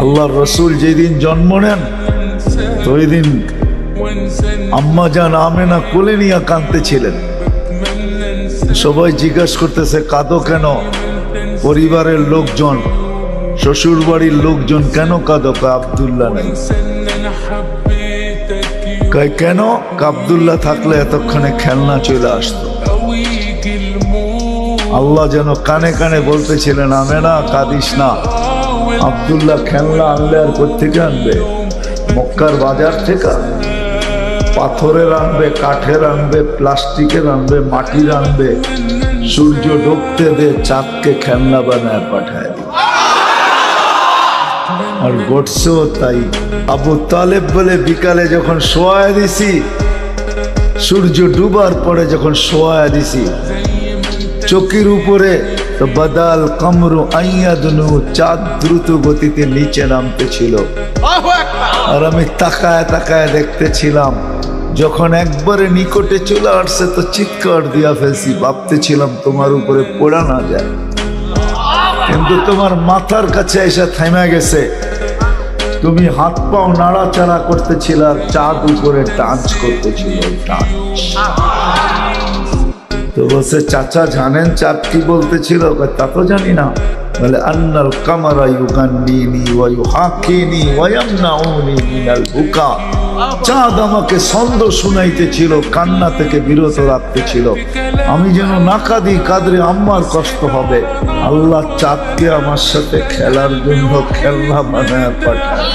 আল্লাহর রসুল যেদিন জন্ম নেন তো ওই দিন আম্মা জান আমেনা কোলে নিয়ে কাঁদতেছিলেন। সবাই জিজ্ঞাসা করতেছে, কাঁদো কেন? পরিবারের লোকজন শ্বশুর বাড়ির লোকজন কেন কাঁদো? কা আবদুল্লাহ নাই। কেন? আবদুল্লাহ থাকলে এতক্ষণে খেলনা চলে আসতো। আল্লাহ যেন কানে কানে বলতেছিলেন, আমেনা, কাঁদিস না। আবদুল্লাহ খেলনা আনলে আর কোথেকে আনবে? মক্কার বাজার থেকে? পাথরের আনবে, কাঠের আনবে, প্লাস্টিকের আনবে, মাটির আনবে। সূর্য ডুবতে দে, চাঁদকে খেলনা বানায় পাঠায় আর ঘটছেও তাই। আবু তালেব বলে, বিকালে যখন শোয়া দিছি, সূর্য ডুবার পরে যখন শোয়া দিছি চকির উপরে তো বাদাল কামরু আইয়াদনু চাঁদ দ্রুত গতিতে নিচে নামতে ছিল আর আমি তাকায় তাকায় দেখতেছিলাম যখন একবারে নিকটে চলে আসছে তো চিৎকার দিয়া ফেলছি ভাবতেছিলাম তোমার উপরে পড়া না যায়। কিন্তু তোমার মাথার কাছে এসে থেমে গেছে। তুমি হাত পাও নাড়াচাড়া করতেছিল আর চাঁদ উপরে টাচ করতেছিল টাচ তো বলছে, চাচা জানেন চাঁদ কি বলতেছিল? তা তো জানি না। বলে, আন্নাল কামারা ইউগান্ডিনি ওয়া ইউহাকিনি ওয়া ইয়ামনাউনি মিনাল চাঁদ আমাকে ছন্দ শুনাইতেছিল, কান্না থেকে বিরত রাখতেছিল। আমি যেন না কাঁদি কাদরে আম্মার কষ্ট হবে। আল্লাহ চাঁদকে আমার সাথে খেলার জন্য খেলনা বানায় পাঠায়।